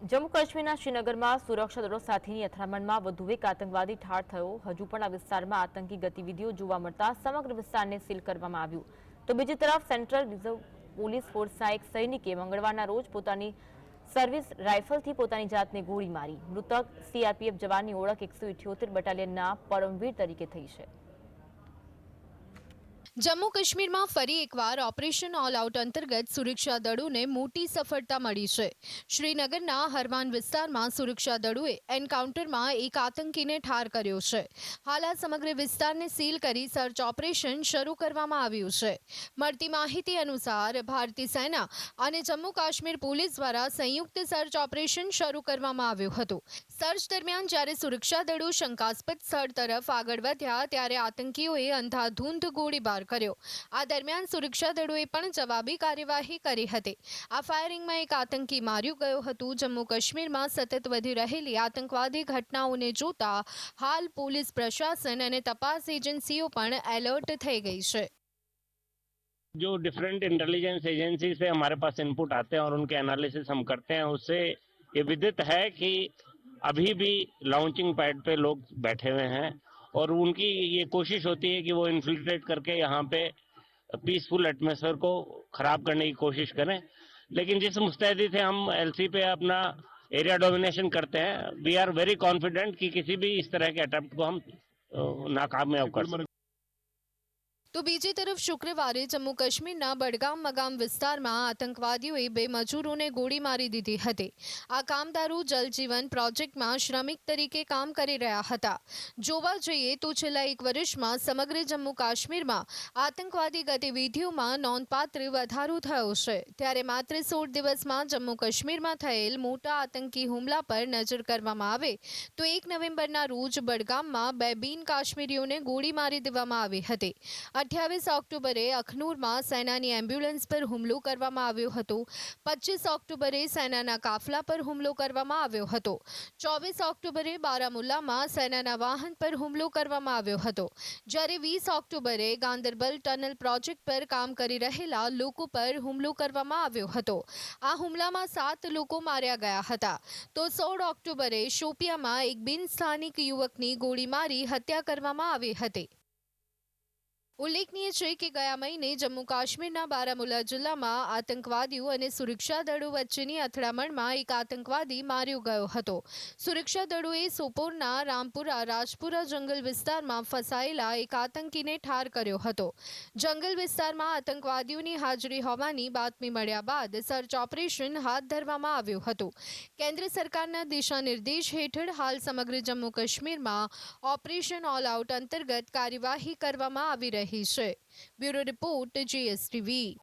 જમ્મુ કાશ્મીરના શ્રીનગરમાં સુરક્ષા દળો સાથેની અથડામણમાં વધુ એક આતંકવાદી ઠાર થયો. હજુ પણ આ વિસ્તારમાં આતંકી ગતિવિધિઓ જોવા મળતા સમગ્ર વિસ્તારને સીલ કરવામાં આવ્યું. તો બીજી તરફ સેન્ટ્રલ રિઝર્વ પોલીસ ફોર્સના એક સૈનિકે મંગળવારના રોજ પોતાની સર્વિસ રાઇફલથી પોતાની જાતને ગોળી મારી. મૃતક સીઆરપીએફ જવાનની ઓળખ એકસો ઇઠ્યોતેર બટાલિયનના પરમવીર તરીકે થઈ છે. જમ્મુ કાશ્મીરમાં ફરી એકવાર ઓપરેશન ઓલ આઉટ અંતર્ગત સુરક્ષા દળોને મોટી સફળતા મળી છે. શ્રીનગરના હરવાન વિસ્તારમાં સુરક્ષા દળોએ એન્કાઉન્ટરમાં એક આતંકીને ઠાર કર્યો છે. હાલ આ સમગ્ર વિસ્તારને સીલ કરી સર્ચ ઓપરેશન શરૂ કરવામાં આવ્યું છે. મળતી માહિતી અનુસાર ભારતીય સેના અને જમ્મુ કાશ્મીર પોલીસ દ્વારા સંયુક્ત સર્ચ ઓપરેશન શરૂ કરવામાં આવ્યું હતું. સર્ચ દરમિયાન જ્યારે સુરક્ષા દળો શંકાસ્પદ સ્થળ તરફ આગળ વધ્યા, ત્યારે આતંકીઓએ અંધાધૂંધ ગોળીબાર કર્યો આ દરમિયાન સુરક્ષા દળોએ પણ જવાબી કાર્યવાહી કરી હતી આ ફાયરિંગમાં એક આતંકી માર્યું ગયો હતું જમ્મુ કાશ્મીરમાં સતત વધી રહેલી આતંકવાદી ઘટનાઓને જોતા હાલ પોલીસ પ્રશાસન અને તપાસ એજન્સીઓ પણ એલર્ટ થઈ ગઈ છે जो डिफरेंट इंटेलिजेंस एजेंसी से हमारे पास इनपुट आते हैं और उनके एनालिसिस हम करते हैं उससे ये विदित है कि अभी भी लॉन्चिंग पैड पे लोग बैठे हुए हैं और उनकी ये कोशिश होती है कि वो इन्फिल्ट्रेट करके यहाँ पे पीसफुल एटमोसफेयर को खराब करने की कोशिश करें लेकिन जिस मुस्तैदी से हम एलसी पे अपना एरिया डोमिनेशन करते हैं वी आर वेरी कॉन्फिडेंट कि किसी भी इस तरह के अटैम्प्ट को हम नाकाम नाकामयाब कर सकते। તો બીજી તરફ શુક્રવારે જમ્મુ કાશ્મીરના બડગામ મગામ વિસ્તારમાં આતંકવાદીઓએ બે મજૂરોને ગોળી મારી દીધી હતી. આ કામદારો જલજીવન પ્રોજેક્ટમાં શ્રમિક તરીકે કામ કરી રહ્યા હતા. જોવા જઈએ તો છેલ્લા એક વર્ષમાં સમગ્ર જમ્મુ કાશ્મીરમાં આતંકવાદી ગતિવિધિઓમાં નોંધપાત્ર વધારો થયો છે. ત્યારે માત્ર સોળ દિવસમાં જમ્મુ કાશ્મીરમાં થયેલ મોટા આતંકી હુમલા પર નજર કરવામાં આવે તો એક નવેમ્બરના રોજ બડગામમાં બે બિન કાશ્મીરીઓને ગોળી મારી દેવામાં આવી હતી. અઠ્યાવીસ ઓક્ટોબરે અખનૂરમાં સેનાની એમ્બ્યુલન્સ પર હુમલો કરવામાં આવ્યો હતો. પચીસ ઓક્ટોબરે સેનાના કાફલા પર હુમલો કરવામાં આવ્યો હતો. ચોવીસ ઓક્ટોબરે બારામુલ્લામાં સેનાના વાહન પર હુમલો કરવામાં આવ્યો હતો. જ્યારે વીસ ઓક્ટોબરે ગાંદરબલ ટનલ પ્રોજેક્ટ પર કામ કરી રહેલા લોકો પર હુમલો કરવામાં આવ્યો હતો. આ હુમલામાં સાત લોકો માર્યા ગયા હતા. તો સોળ ઓક્ટોબરે શોપિયામાં એક બિન સ્થાનિક યુવકની ગોળી મારી હત્યા કરવામાં આવી હતી. ઉલ્લેખનીય છે કે ગયા મહિને જમ્મુ કાશ્મીરના બારામુલ્લા જિલ્લામાં આતંકવાદીઓ અને સુરક્ષા દળો વચ્ચેની અથડામણમાં એક આતંકવાદી માર્યો ગયો હતો. સુરક્ષા દળોએ સોપોરના રામપુરા, રાજપુરા જંગલ વિસ્તારમાં ફસાયેલા એક આતંકીને ઠાર કર્યો હતો. જંગલ વિસ્તારમાં આતંકવાદીઓની હાજરી હોવાની બાતમી મળ્યા બાદ સર્ચ ઓપરેશન હાથ ધરવામાં આવ્યું હતું. કેન્દ્ર સરકારના દિશા નિર્દેશ હેઠળ હાલ સમગ્ર જમ્મુ કાશ્મીરમાં ઓપરેશન ઓલ આઉટ અંતર્ગત કાર્યવાહી કરવામાં આવી રહી છે. Bureau report GSTV